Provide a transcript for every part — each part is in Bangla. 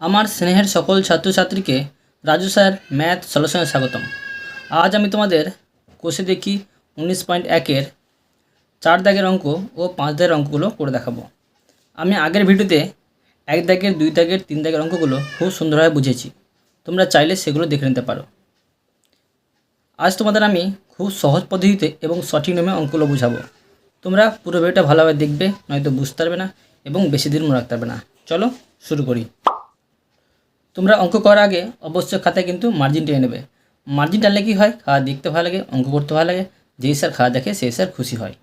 আমার স্নেহের সকল ছাত্রছাত্রীকে রাজু স্যার ম্যাথ সলিউশনে স্বাগতম। আজ আমি তোমাদের কোষে দেখি উনিশ পয়েন্ট একের চার দাগের অঙ্ক ও পাঁচ দাগের অঙ্কগুলো করে দেখাবো। আমি আগের ভিডিওতে এক দাগের, দুই দাগের, তিন দাগের অঙ্কগুলো খুব সুন্দরভাবে বুঝেছি তোমরা চাইলে সেগুলো দেখে নিতে পারো। আজ তোমাদের আমি খুব সহজ পদ্ধতিতে এবং সঠিক নিয়মে অঙ্কগুলো বুঝাবো। তোমরা পুরো ভিডিওটা ভালোভাবে দেখবে, নয়তো বুঝতে পারবে না এবং বেশি দিন মনে রাখতে পারবে না। চলো শুরু করি। তোমরা অঙ্ক করার আগে অবশ্যই খাতায় কিন্তু মার্জিন টেনে নেবে। মার্জিন টানলে কী হয়? খাওয়া দেখতে ভালো লাগে, অঙ্ক করতে ভালো লাগে। যেই স্যার খাওয়া দেখে, সেই স্যার খুশি হয়।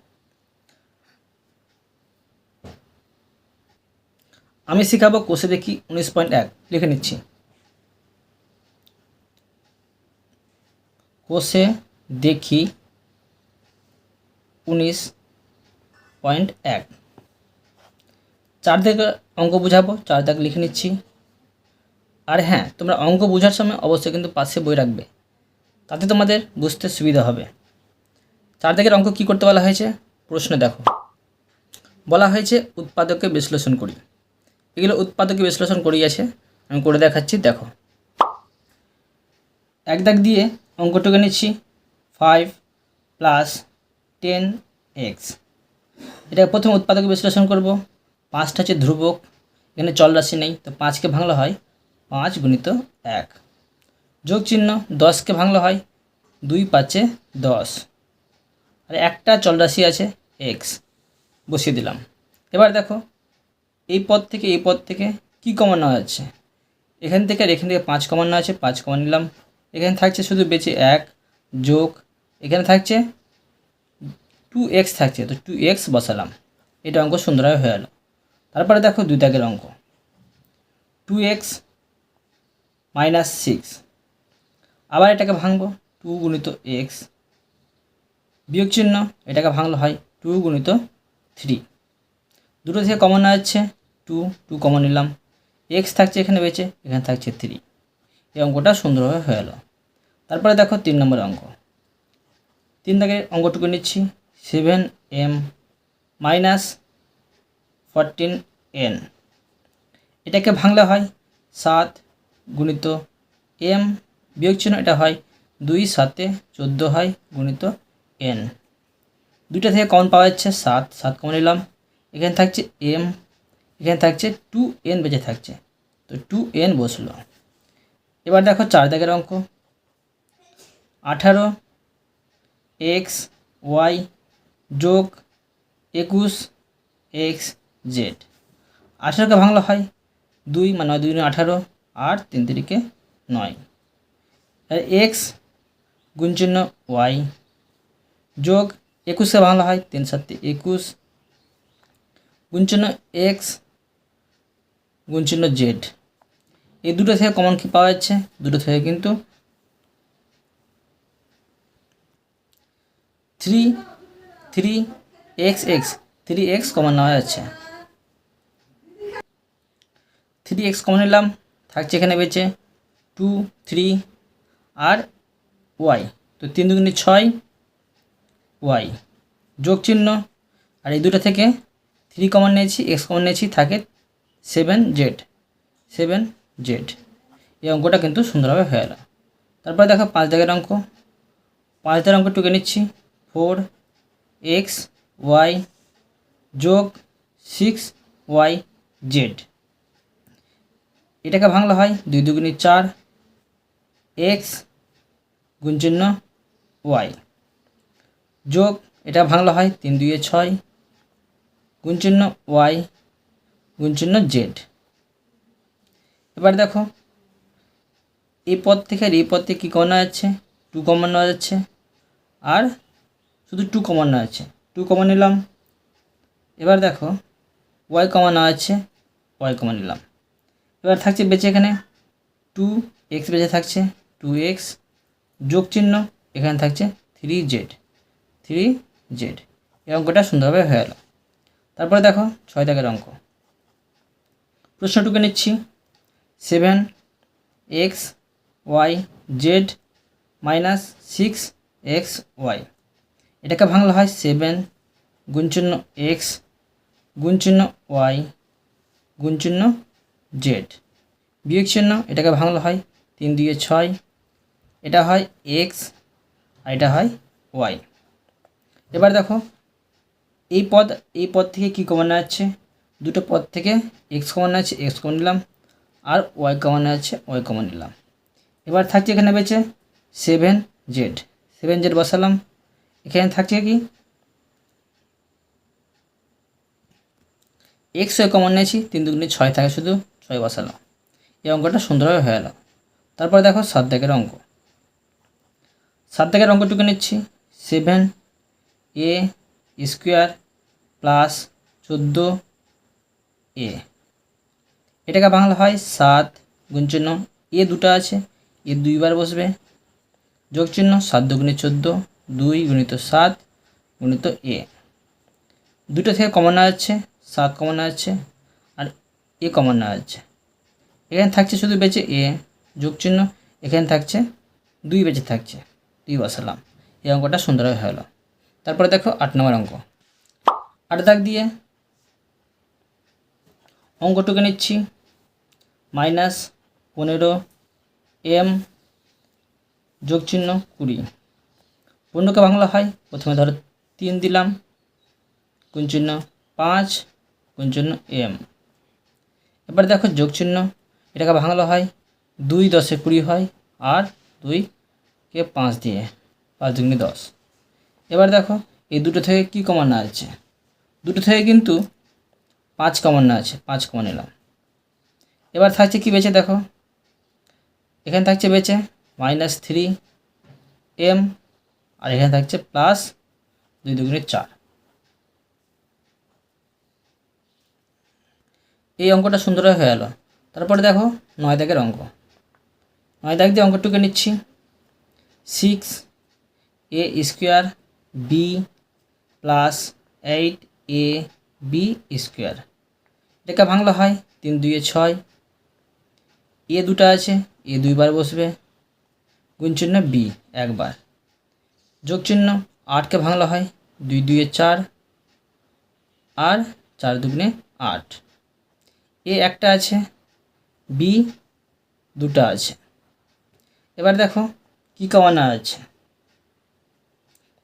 আমি শেখাবো কোষে দেখি উনিশ পয়েন্ট এক। লিখে নিচ্ছি। কোষে দেখি উনিশ পয়েন্ট এক। চার থেকে অঙ্ক বুঝাবো, চার দাগ লিখে নিচ্ছি। আর হ্যাঁ তোমরা অঙ্ক বোঝার সময় অবশ্যই কিন্তু পাশে বই রাখবে। তাতে তোমাদের বুঝতে সুবিধা হবে। চার দাগের অঙ্ক কী করতে বলা হয়েছে? প্রশ্ন দেখো। বলা হয়েছে উৎপাদককে বিশ্লেষণ করি। এগুলো উৎপাদকে বিশ্লেষণ করিয়েছে। আমি করে দেখাচ্ছি, দেখো। এক দাগ দিয়ে অঙ্কটুকু নিচ্ছি। Five plus ten X. এটা প্রথম উৎপাদকে বিশ্লেষণ করব। পাঁচটা হচ্ছে ধ্রুবক। এখানে চল রাশি নেই, তো পাঁচকে ভাঙলে হয় পাঁচ গুণিত এক। যোগ চিহ্ন দশকে ভাঙলে হয় দুই পাঁচে দশ। আর একটা চল রাশি আছে এক্স বসিয়ে দিলাম। এবার দেখো, এই পদ থেকে এই পদ থেকে কি কমন যাচ্ছে? এখান থেকে আর এখান থেকে পাঁচ কমন আছে, পাঁচ কমন নিলাম। এখানে থাকছে শুধু বেঁচে এক যোগ, এখানে থাকছে টু এক্স থাকছে, তো টু এক্স বসালাম। এটা অঙ্ক সুন্দরভাবে হয়ে গেল তারপরে দেখো দুই দাগের অঙ্ক। Two X minus six. আবার এটাকে ভাঙবো, টু গুণিত এক্স। বিয়োগ চিহ্ন, এটাকে ভাঙলে হয় টু গুণিত থ্রি। দুটো থেকে কমন যাচ্ছে, টু টু কমন নিলাম। এক্স থাকছে এখানে বেঁচে, এখানে থাকছে থ্রি। এই অঙ্কটা সুন্দরভাবে হয়ে গেল তারপরে দেখো তিন নম্বর অঙ্ক। তিন দাগের অঙ্কটুকু নিচ্ছি, seven M minus fourteen N. এটাকে ভাঙলে হয় সাত গুণিত এম বিয়োগ চিহ্ন এটা হয় দুই সাতে চোদ্দ হয় গুণিত এন। দুইটা থেকে কমন পাওয়া যাচ্ছে সাত সাত কমন নিলাম। এখানে থাকছে এম, এখানে থাকছে টু এন বেঁচে থাকছে। তো টু এন বসল। এবার দেখো চার দাগের অঙ্ক। আঠারো এক্স ওয়াই যোগ একুশ এক্স জেড আঠারোকে ভাঙলে হয় দুই মানে দুই আঠারো। আর তিন তিরিকে নয়। আর এক্স গুণচিহ্ন ওয়াই যোগ একুশকে বাংলা হয় তিন সাতে একুশ। গুণচিহ্ন এক্স গুণচিহ্ন জেড। এই দুটো থেকে কমন কি পাওয়া যাচ্ছে? দুটো থেকে কিন্তু three three X X three X common নেওয়া যাচ্ছে। থ্রি এক্স কমন নিলাম। থাকছে এখানে বেঁচে টু, থ্রি, আর, ওয়াই। তো তিন দুগুণে ছয়, ওয়াই। যোগ চিহ্ন। আর এই দুটো থেকে থ্রি কমন নিয়েছি, এক্স কমন নিয়েছি, থাকে সেভেন জেড। Seven Z. এই অঙ্কটা কিন্তু সুন্দরভাবে হয়ে গেল। তারপরে দেখো পাঁচ দাগের অঙ্ক। পাঁচ দাগের অঙ্ক টুকে নিচ্ছি। ফোর, এক্স, ওয়াই যোগ সিক্স, ওয়াই জেড। এটাকে ভাঙলে হয় দুই দুগুণি চার এক্স গুণচিহ্ন ওয়াই। যোগ, এটা ভাঙলে হয় তিন দুইয়ে ছয় গুণচিহ্ন ওয়াই গুণচিহ্ন জেড। এবার দেখো, এই পদ থেকে আর এই পদ থেকে কী কমানো যাচ্ছে টু কমন নেওয়া যাচ্ছে। আর শুধু টু কমন নেওয়া যাচ্ছে টু কমন নিলাম। এবার দেখো, ওয়াই কমন নেওয়া যাচ্ছে ওয়াই কমন নিলাম। এবার থাকছে বেঁচে এখানে টু এক্স বেঁচে থাকছে টু এক্স যোগ চিহ্ন এখানে থাকছে থ্রি জেড থ্রি জেড এই অঙ্কটা সুন্দরভাবে হয়ে গেল। তারপরে দেখো ছয় দাগের অঙ্ক। প্রশ্নটুকু নিচ্ছি। Seven X Y Z minus six X Y এটাকে ভাঙলে হয় সেভেন গুণচিহ্ন এক্স গুণচিহ্ন ওয়াই গুণচিহ্ন জেড বিয়োগ চিহ্ন, এটাকে ভাঙলে হয় তিন দুয়ে ছয়। এটা হয় এক্স আর এটা হয় ওয়াই এবার দেখো, এই পদ এই পদ থেকে কী কমন আছে দুটো পদ থেকে এক্স কমন আছে এক্স কমন নিলাম আর ওয়াই কমন আছে ওয়াই কমন নিলাম। এবার থাকছে এখানে বেঁচে সেভেন জেড সেভেন জেড বসালাম। এখানে থাকছে কি? এক্স ওয়াই কমন নিয়েছি, তিন দুগুণে ছয় থাকে শুধু। ছয় বসালাম এই অঙ্কটা সুন্দরভাবে হয়ে গেল তারপরে দেখো সাত দাগের অঙ্ক। সাত দাগের অঙ্কটুকু নিচ্ছি। সেভেন এ স্কোয়ার প্লাস চোদ্দ এ এটাকে বাংলা হয় সাত গুণ চিহ্ন। এ দুটো আছে। এ দুইবার বসবে। যোগ চিহ্ন সাত দুগুণে চোদ্দ, দুই গুণিত সাত গুণিত এ। দুটো থেকে কমন আছে সাত কমন আছে এ কমন আছে এখানে থাকছে শুধু বেঁচে এ, যোগ চিহ্ন, এখানে থাকছে দুই বেঁচে থাকছে, দুই বসালাম। এই অঙ্কটা সুন্দরভাবে হয়ে গেলো। তারপরে দেখো আট নম্বর অঙ্ক। আট দাগ দিয়ে অঙ্কটুকু নিচ্ছি। মাইনাস পনেরো এম যোগ চিহ্ন কুড়ি। পনেরোকে বাংলা হয়, প্রথমে ধরো তিন দিলাম কোন চিহ্ন পাঁচ কোন চিহ্ন এম। এবার দেখো যোগ চিহ্ন এটাকে বাংলা হয় দুই দশে কুড়ি হয় আর দুইকে পাঁচ দিয়ে, পাঁচ দুগুণে দশ। এবার দেখো এই দুটো থেকে কী কমন না আছে? দুটো থেকে কিন্তু পাঁচ কমন না আছে, পাঁচ কমান এলাম এবার থাকছে কি বেঁচে দেখো? এখানে থাকছে বেঁচে মাইনাস থ্রি এম আর এখানে থাকছে প্লাস দুই দুগুণে চার। এই অঙ্কটা সুন্দরভাবে হয়ে গেল। তারপরে দেখো, নয় দাগের অঙ্ক। নয় দাগ দিয়ে অঙ্কটুকু নিচ্ছি। Six A square B plus eight A B square এটাকে বাংলা হয় তিন দুইয়ে ছয়। এ দুটো আছে, এ দুইবার বসবে। গুণ চিহ্ন বি একবার। যোগ চিহ্ন আটকে ভাঙলা হয় দুই দুইয়ে চার। আর চার দুগুণে আট। এ একটা আছে বি দুটো আছে। এবার দেখো কী কমানো আছে।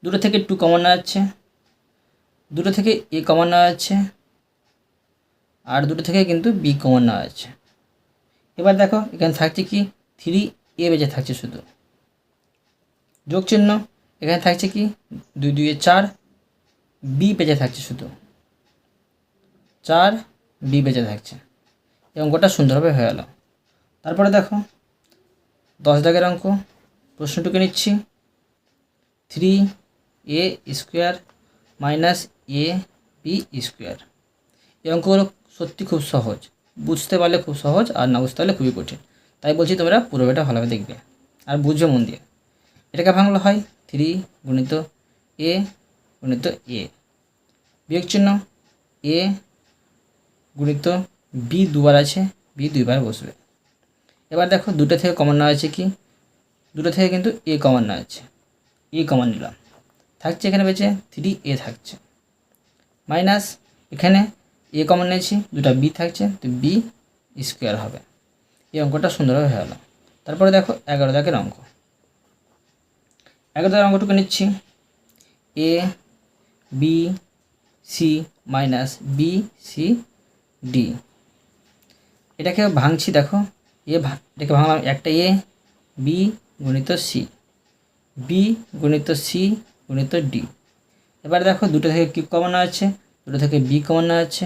দুটো থেকে টু কমানো আছে, দুটো থেকে এ কমানো আছে, আর দুটো থেকে কিন্তু বি কমানো আছে। এবার দেখো এখানে থাকছে কি? থ্রি এ বেঁচে থাকছে শুধু। যোগ চিহ্ন, এখানে থাকছে কি? দুই দুইয়ে চার বি বেঁচে থাকছে শুধু। চার বি বেঁচে থাকছে। অঙ্কটা সুন্দরভাবে হয়ে গেল তারপরে দেখো, দশ দাগের অঙ্ক। প্রশ্নটুকু নিচ্ছি। Three A square minus A B square. এই অঙ্কগুলো সত্যি খুব সহজ। বুঝতে পারলে খুব সহজ, আর না বুঝতে পারলে খুবই কঠিন। তাই বলছি তোমরা পুরোটা ভালোভাবে দেখবে আর বুঝবে মন দিয়ে। এটাকে ভাঙলো হয় থ্রি গুণিত এ গুণিত এ। বিয়োগ চিহ্ন এ গুণিত বি দুবার আছে, বি দুইবার বসবে। এবার দেখো দুটো থেকে কমন নেওয়া আছে কি? দুটো থেকে কিন্তু এ কমন নেওয়া আছে এ কমন নিলাম। থাকছে এখানে বেঁচে থ্রি এ থাকছে। মাইনাস এখানে এ কমন নিয়েছি, দুটা বি থাকছে, তো বি স্কোয়ার হবে। এই অঙ্কটা সুন্দরভাবে হয়ে গেলো। তারপরে দেখো এগারো দাগের অঙ্ক। এগারো দাগের অঙ্কটুকু নিচ্ছি। A, B, C minus B, C, D. এটাকে ভাঙছি, দেখো। এ এটাকে ভাঙলাম একটা এ, বি গুণিত সি। বি গুণিত সি গুণিত ডি। এবার দেখো, দুটো থেকে কি কমানো আছে? দুটো থেকে বি কমানো আছে,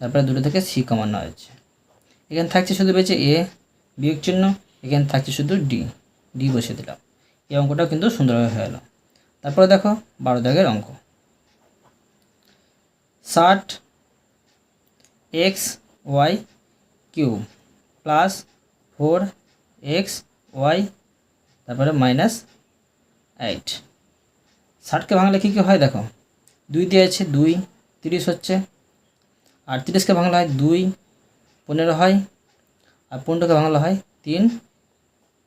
তারপরে দুটো থেকে সি কমানো আছে। এখানে থাকছে শুধু বেঁচে এ, বিয়োগ চিহ্ন, এখানে থাকছে শুধু ডি। ডি বসে দিলাম। এই অঙ্কটাও কিন্তু সুন্দরভাবে হয়ে গেল। তারপরে দেখো, বারো দাগের অঙ্ক। ষাট X Y cube plus four X Y তারপরে মাইনাস এইট ষাটকে ভাঙলে কী কী হয় দেখো? দুই দিয়ে আছে দুই, তিরিশ হচ্ছে। আর তিরিশকে ভাঙলা হয় দুই, পনেরো হয়। আর পনেরোকে ভাঙলা হয় তিন,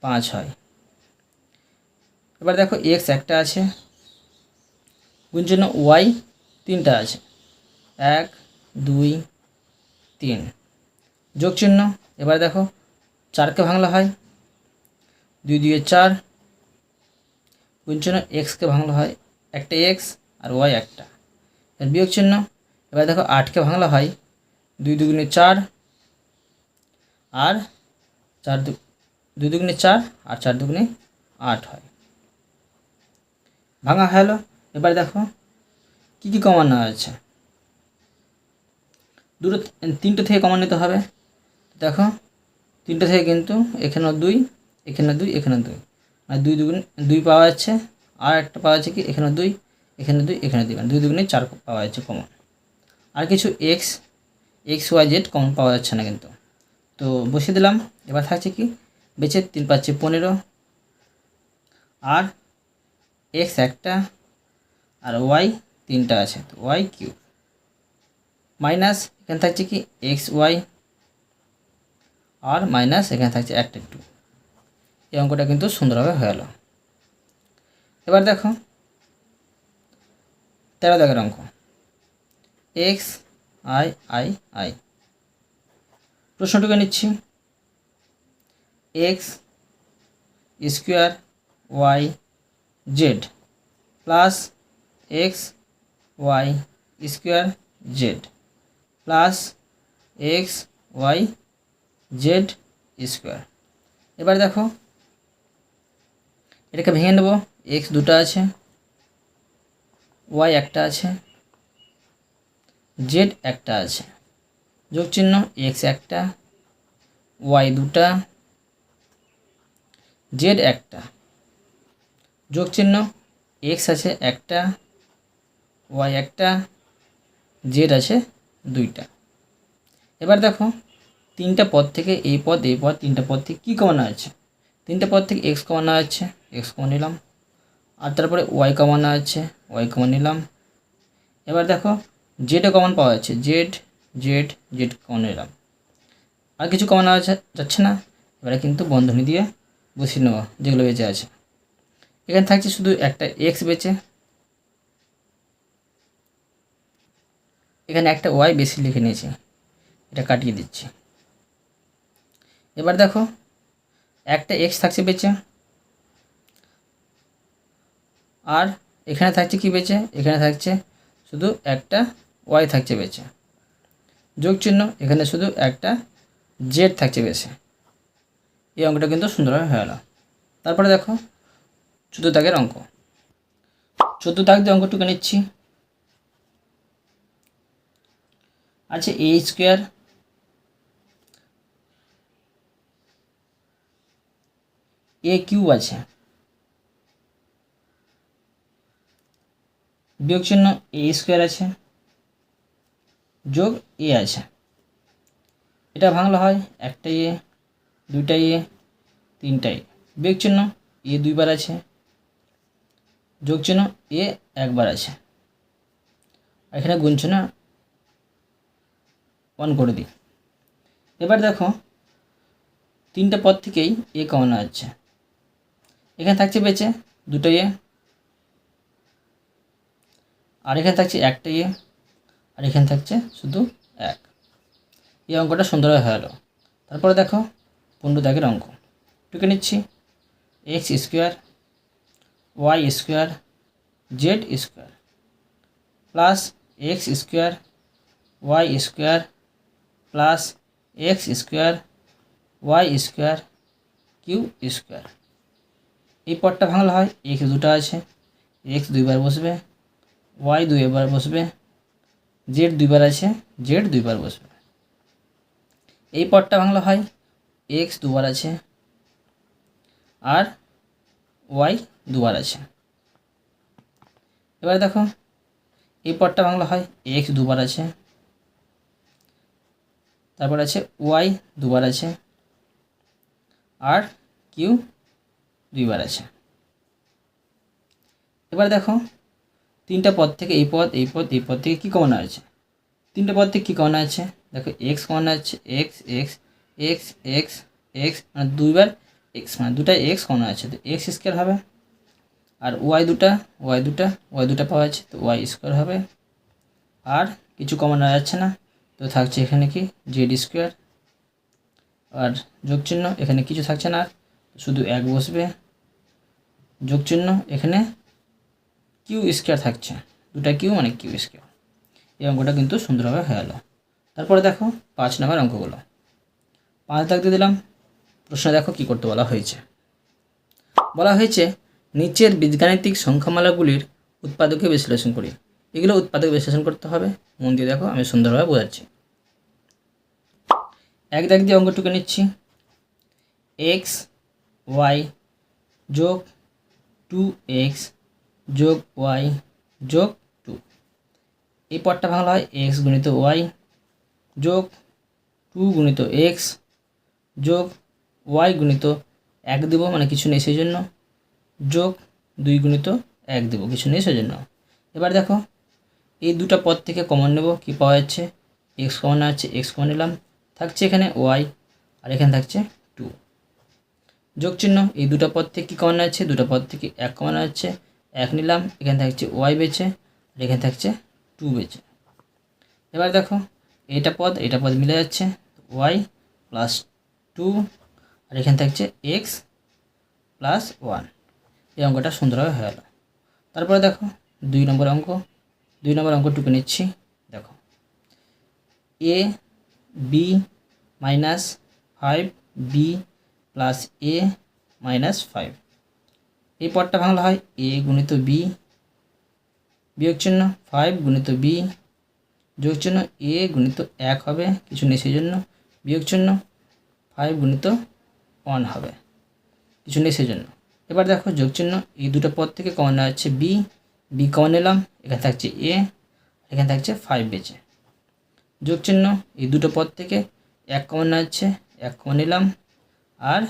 পাঁচ হয়। এবার দেখো এক্স একটা আছে। গুণ জন্য ওয়াই তিনটা আছে। এক, দুই, তিন। যোগ চিহ্ন এবার দেখো, চারকে ভাঙলে হয়, দুই দুয়ে চার গুণ চিহ্ন এক্সকে ভাঙলে হয় একটা এক্স আর ওয়াই একটা। বিয়োগ চিহ্ন এবার দেখো আটকে ভাঙলে হয় দুই দুগুণে চার আর চার দু, দুই দুগুণে চার আর চার দুগুণে আট হয়। ভাঙা গেলো, এবার দেখো কী কী কমানো আছে দুটো, তিনটে থেকে কমান নিতে হবে। দেখো, তিনটে থেকে কিন্তু এখানেও দুই এখানে দুই এখানে দুই। মানে দুই দুগুণ, দুই পাওয়া যাচ্ছে, আর একটা পাওয়া যাচ্ছে কি? এখানে দুই এখানে দুই এখানে দুই মানে দুই দুগুণে চার পাওয়া যাচ্ছে কমন আর কিছু X X Y Z common পাওয়া যাচ্ছে না কিন্তু। তো বসিয়ে দিলাম, এবার থাকছে কি? বেঁচে তিন পাচ্ছে পনেরো। আর এক্স একটা, আর ওয়াই তিনটা আছে, তো ওয়াই কিউ মাইনাস এখানে থাকছে কি? এক্স ওয়াই আর মাইনাস এখানে থাকছে একটা টু এই অঙ্কটা কিন্তু সুন্দরভাবে হয়ে গেল। এবার দেখো, তেরো দাগের অঙ্ক। এক্স আই আই আই প্রশ্নটুকু নিচ্ছি। X square Y Z plus X Y square Z plus X Y Z square. এবার দেখো, এটাকে ভেঙে নেব। এক্স দুটো আছে ওয়াই একটা আছে, জেড একটা আছে। যোগ চিহ্ন এক্স একটা ওয়াই দুটা, জেড একটা। যোগ চিহ্ন এক্স আছে একটা ওয়াই একটা, জেড আছে দুইটা। এবার দেখো তিনটা পদ থেকে এই পদ এই পদ, তিনটা পদ থেকে কী কমানো আছে? তিনটা পদ থেকে এক্স কমানো আছে এক্স কমা নিলাম। আর তারপরে ওয়াই কমানো আছে ওয়াই কমা নিলাম। এবার দেখো জেডে কমন পাওয়া যাচ্ছে জেড জেড জেড কমন নিলাম। আর কিছু কমানো যাচ্ছে না। এবারে কিন্তু বন্ধনী দিয়ে বসিয়ে নেওয়া যেগুলো বেঁচে আছে। এখানে থাকছে শুধু একটা এক্স বেঁচে। এখানে একটা ওয়াই বেশি লিখে নিয়েছি। এটা কাটিয়ে দিচ্ছি। এবার দেখো, একটা এক্স থাকছে বেঁচে, আর এখানে থাকছে কি বেঁচে? এখানে থাকছে শুধু একটা ওয়াই থাকছে বেঁচে। যোগ চিহ্ন, এখানে শুধু একটা জেড থাকছে বেশি এই অঙ্কটা কিন্তু সুন্দরভাবে হয়ে গেল তারপরে দেখো, চোদ্দ দাগের অঙ্ক। চোদ্দ দাগ দিয়ে অঙ্কটুকু নিচ্ছি। আছে এ স্কোয়ার এ কিউব আছে। বিয়োগ চিহ্ন এ স্কোয়ার আছে। যোগ এ আছে। এটা ভাঙলে হয় একটা এ দুইটা এ তিনটা এ বিয়োগ চিহ্ন এ দুইবার আছে। যোগ চিহ্ন এ একবার আছে। এখানে গুণ চিহ্ন অন করে দিই। এবার দেখো, তিনটে পদ থেকেই এ কমানো আছে এখানে থাকছে বেঁচে, দুটো এ আর এখানে থাকছে একটা ইয়ে আর এখানে থাকছে শুধু এক। এই অঙ্কটা সুন্দরভাবে হয়ে গেলো। তারপরে দেখো পনেরো দাগের অঙ্ক। টুকে নিচ্ছি। X square Y square Z square plus X square Y square plus X square Y square Q square এই পদটা ভাঙলে হয় এক্স দুটো আছে এক্স দুইবার বসবে ওয়াই দুইবার বসবে জেড দুইবার আছে জেড দুইবার বসবে। এই পদটা ভাঙলে হয় এক্স দুবার আছে, আর ওয়াই দুবার আছে। এবার দেখো, এই পদটা বাংলা হয় এক্স দুবার আছে, তারপর আছে ওয়াই দুবার আছে, আর কিউ দুইবার আছে। এবার দেখো, তিনটা পদ থেকে এই পদ এই পদ এই পদ থেকে কী কমন আছে? তিনটা পদ থেকে কী কমন আছে? দেখো এক্স কমন আছে X X X X X মানে দুইবার এক্স মানে দুটা এক্স কমন আছে। তো এক্স স্কোয়ার হবে, আর ওয়াই দুটা ওয়াই দুটা ওয়াই দুটা পাওয়া যাচ্ছে, তো ওয়াই স্কোয়ার হবে। আর কিছু কমন যাচ্ছে না, তো থাকছে এখানে কি? জেড স্কোয়ার আর যোগ চিহ্ন এখানে কিছু থাকছে না, শুধু এক বসবে। যোগ চিহ্ন এখানে কিউ স্কোয়ার থাকছে। দুটা কিউ মানে কিউ স্কোয়ার এই অঙ্কটা কিন্তু সুন্দরভাবে হয়ে গেল। তারপরে দেখো পাঁচ নম্বর অঙ্কগুলো। পাঁচ দাগ দিয়ে দিলাম। প্রশ্ন দেখো কী করতে বলা হয়েছে। বলা হয়েছে, নিচের বীজগাণিতিক সংখ্যামালাগুলির উৎপাদকে বিশ্লেষণ করি। এগুলো উৎপাদক বিশ্লেষণ করতে হবে। মন দিয়ে দেখো, আমি সুন্দরভাবে বোঝাচ্ছি। এক দাগ দিয়ে অঙ্কটুকু নিচ্ছি। এক্স ওয়াই যোগ টু এক্স যোগ ওয়াই যোগ টু এই পদটা ভাঙলা হয় এক্স গুণিত ওয়াই যোগ টু গুণিত এক্স যোগ ওয়াই গুণিত এক দেব মানে কিছু নেই সেই জন্য যোগ দুই গুণিত এক দেব, কিছু নেই সেই জন্য এবার দেখো, এই দুটো পদ থেকে কমন নেব, কি পাওয়া যাচ্ছে? এক্স কমন আছে এক্স কমন নিলাম। থাকছে এখানে ওয়াই আর এখানে থাকছে যোগ চিহ্ন এই দুটো পদ থেকে কী কমন আছে দুটো পদ থেকে এক কমন আছে এক নিলাম, এখানে থাকছে ওয়াই বেছে আর এখানে থাকছে টু বেছে এবার দেখো, এটা পদ এটা পদ মিলে যাচ্ছে ওয়াই প্লাস টু, আর এখানে থাকছে এক্স প্লাস ওয়ান। এই অঙ্কটা সুন্দরভাবে হয়ে গেল। তারপরে দেখো, দুই নম্বর অঙ্ক, দুই নম্বর অঙ্কটুকু নিচ্ছি, দেখো। A, B minus five, B plus A minus five এই পদটা ভাঙলে হয় এ গুণিত বি বিয়োগ চিহ্ন ফাইভ গুণিত বি যোগ চিহ্ন এ গুণিত এক হবে, কিছু নেই সেই জন্য বিয়োগ চিহ্ন ফাইভ গুণিত ওয়ান হবে, কিছু নেই সেই জন্য এবার দেখো যোগ চিহ্ন, এই দুটো পদ থেকে কমন নেওয়া হচ্ছে বি বি কমন নিলাম, এখানে থাকছে এ এখানে থাকছে ফাইভ বেচে। যোগ চিহ্ন, এই দুটো পদ থেকে এক কমন নেওয়া হচ্ছে, এক কমন নিলাম আর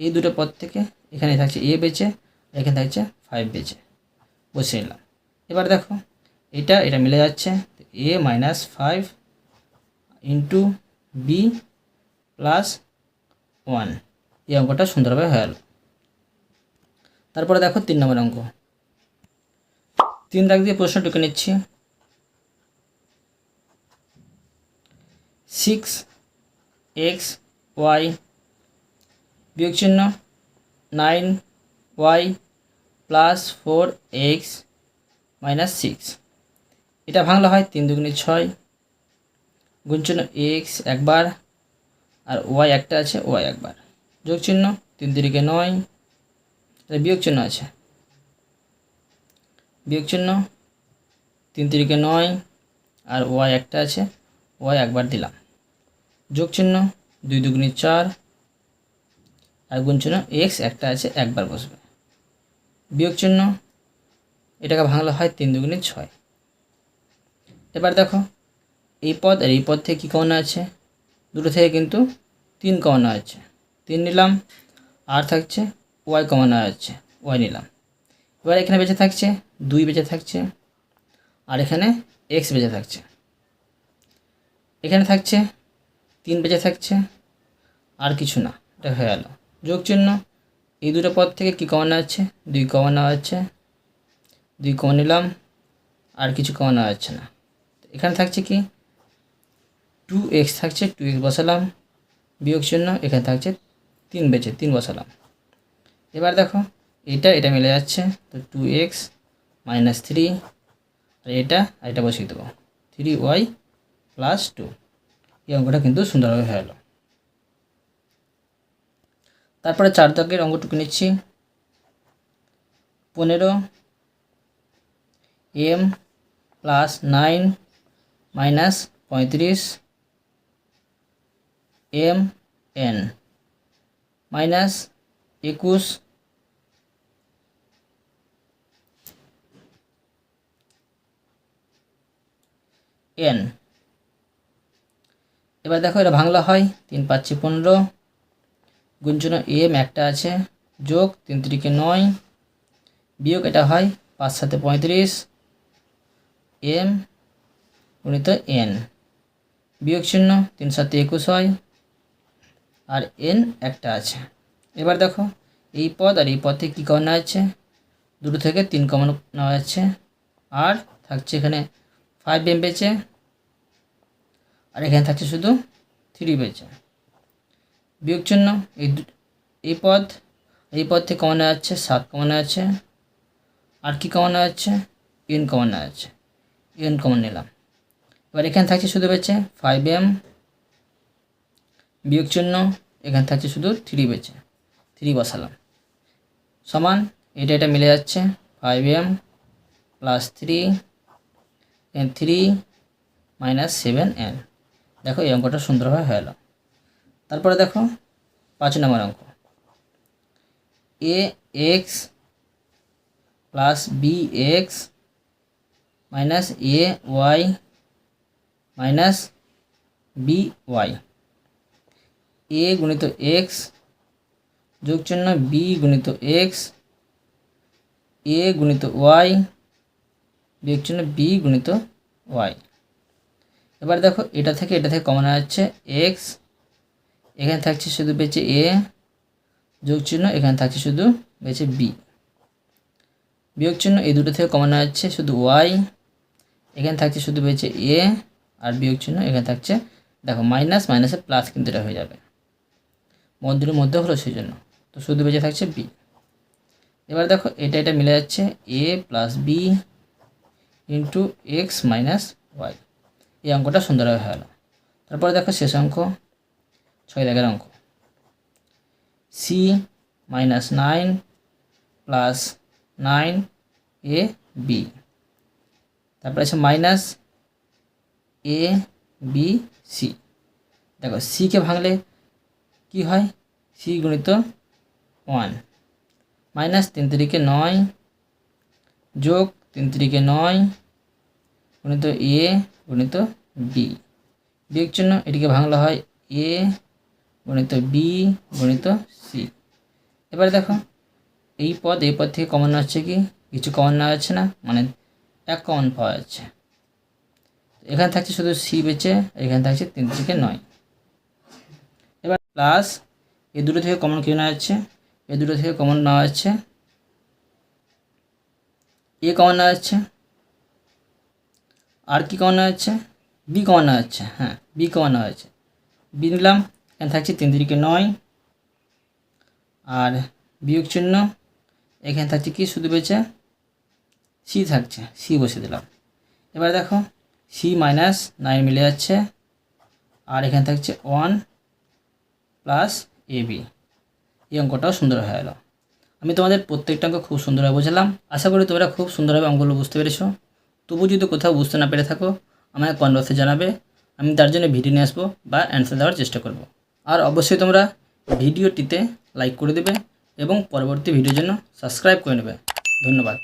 এই দুটো পদ থেকে এখানে থাকছে এ বেচে, এখানে থাকছে ফাইভ বেচে। বসে নিলাম এবার দেখো, এটা এটা মিলে যাচ্ছে A minus five into B plus one এই অঙ্কটা সুন্দরভাবে হয়ে গেল। তারপরে দেখো তিন নম্বর অঙ্ক। তিন দাগ দিয়ে প্রশ্নটুকু নিচ্ছি। সিক্স এক্স ওয়াই বিয়োগ চিহ্ন nine Y plus four X minus six এটা ভাঙলে হয় তিন দুগুণে ছয়। গুণ চিহ্ন এক্স একবার, আর ওয়াই একটা আছে ওয়াই একবার। যোগ চিহ্ন তিন তিরিকে নয়। বিয়োগ চিহ্ন আছে। বিয়োগ চিহ্ন তিন তিরিকে নয়, আর ওয়াই একটা আছে ওয়াই একবার দিলাম। যোগ চিহ্ন দুই দুগুণি চার আর গুণ চিহ্ন এক্স একটা আছে, একবার বসবে। বিয়োগ চিহ্ন, এটাকে ভাঙলে হয় তিন দুগুণে ছয়। এবার দেখো, এই পদ আর এই পদ থেকে কী কমন আছে? দুটো থেকে কিন্তু তিন কমন আছে। তিন নিলাম, আর থাকছে ওয়াই কমন আছে ওয়াই নিলাম। এবার এখানে বেঁচে থাকছে, দুই বেঁচে থাকছে, আর এখানে এক্স বেঁচে থাকছে। এখানে থাকছে, তিন বেঁচে থাকছে, আর কিছু না, এটা হয়ে গেল। যোগ চিহ্ন এই দুটো পদ থেকে কী কমন আছে দুই কমন আছে দুই কমন নিলাম। আর কিছু কমন যাচ্ছে না। এখানে থাকছে কি? টু এক্স থাকছে টু এক্স বসালাম। বিয়োগ চিহ্ন এখানে থাকছে তিন বেচে তিন বসালাম। এবার দেখো, এটা এটা মিলে যাচ্ছে। তো টু এক্স মাইনাস থ্রি আর এটা আর এটা বসিয়ে দেবো। থ্রি ওয়াই প্লাস টু এই অঙ্কটা কিন্তু সুন্দরভাবে হয়ে গেল। তারপরে চার দাগের অঙ্কটুকু নিচ্ছি। পনেরো, এম প্লাস নাইন মাইনাস পঁয়ত্রিশ, এম এন মাইনাস একুশ, এন। এবার দেখো এটা বাংলা হয়, তিন পাঁচে পনেরো গুঞ্জন এম একটা আছে। যোগ তিন তিরিকে নয়। বিয়োগ এটা হয় পাঁচ সাথে পঁয়ত্রিশ। এম গুণিত এন। বিয়োগ চিহ্ন তিন সাথে একুশ হয়। আর এন একটা আছে। এবার দেখো, এই পদ আর এই পদ থেকে কী কমন যাচ্ছে দুটো থেকে তিন কমন নেওয়া যাচ্ছে আর থাকছে এখানে ফাইভ এম বেচে। আর এখানে থাকছে শুধু থ্রি বেচে। বিয়োগ চিহ্ন এই এই পদ এই পদ থেকে কমন যাচ্ছে সাত, কমন আছে আর কি কমন আছে এন কমন আছে এন কমন নিলাম। এবার এখানে থাকছে শুধু বেঁচে ফাইভ এম বিয়োগ চিহ্ন এখানে থাকছে শুধু থ্রি বেঁচে থ্রি বসালাম। সমান এটা এটা মিলে যাচ্ছে five M plus three three minus seven N দেখো এই অঙ্কটা সুন্দরভাবে হয়ে গেল তারপরে দেখো পাঁচ নম্বর অঙ্ক। A X plus B X minus A Y minus B Y A গুণিত এক্স যোগ চিহ্ন বি গুণিত এক্স এ গুণিত ওয়াই বিয়োগ চিহ্ন বি গুণিত ওয়াই এবার দেখো এটা থেকে এটা থেকে কমন যাচ্ছে এক্স এখানে থাকছে শুধু বেঁচে এ যোগ চিহ্ন, এখানে থাকছে শুধু বেঁচে বি। বিয়োগ চিহ্ন এই দুটো থেকে কমানো যাচ্ছে, শুধু ওয়াই। এখানে থাকছে শুধু বেঁচে এ আর বিয়োগ চিহ্ন, এখানে থাকছে দেখো মাইনাস, মাইনাসে প্লাস কিন্তু এটা হয়ে যাবে। মধ্যের মধ্যে হলো সেই জন্য। তো শুধু বেঁচে থাকছে বি। এবার দেখো এটা এটা মিলে যাচ্ছে A plus B into X minus Y. এই অঙ্কটা সুন্দরভাবে হয়ে গেল তারপরে দেখো শেষ অঙ্ক। ছয় দাগের অঙ্ক। C minus nine plus nine A B তারপরে আছে মাইনাস এ বি সি দেখো সিকে ভাঙলে কি হয়? সি গুণিত ওয়ান মাইনাস তিন তিরিকে নয় যোগ তিন তিরিকে নয় গুণিত এ গুণিত বি বিয়োগ চিহ্ন এটিকে ভাঙলে হয় এ গণিত বি গণিত সি এবারে দেখো, এই পদ এই পদ থেকে কমন হচ্ছে কি? কিছু কমন নেওয়া যাচ্ছে না? মানে এক কমন পাওয়া যাচ্ছে। এখানে থাকছে শুধু সি বেচে, এখানে থাকছে তিন থেকে নয়। এবার প্লাস এই দুটো থেকে কমন কি নেওয়া যাচ্ছে এই দুটো থেকে কমন নেওয়া যাচ্ছে এ কমন নেওয়া যাচ্ছে আর কি কমন নেওয়া যাচ্ছে বি কমন নেওয়া যাচ্ছে হ্যাঁ বি কমন নেওয়া যাচ্ছে বি নিলাম এখানে থাকছে তিন তিরিকে নয়। আর বিয়োগ চিহ্ন, এখানে থাকছে কি? শুধু বেঁচে সি থাকছে। সি বসে দিলাম। এবার দেখো সি মাইনাস নাইন মিলে যাচ্ছে। আর এখানে থাকছে ওয়ান প্লাস এ বি এই অঙ্কটাও সুন্দর হয়ে গেল। আমি তোমাদের প্রত্যেকটা অঙ্ক খুব সুন্দরভাবে বোঝালাম। আশা করি তোমরা খুব সুন্দরভাবে অঙ্কগুলো বুঝতে পেরেছ। তবু যদি কোথাও বুঝতে না পেরে থাকো, আমাকে বক্সে জানাবে। আমি তার জন্য ভিডিও নিয়ে আসব বা অ্যান্সার দেওয়ার চেষ্টা করব। আর অবশ্যই তোমরা ভিডিওটিতে লাইক করে দেবে এবং পরবর্তী ভিডিওর জন্য সাবস্ক্রাইব করে নেবে। ধন্যবাদ।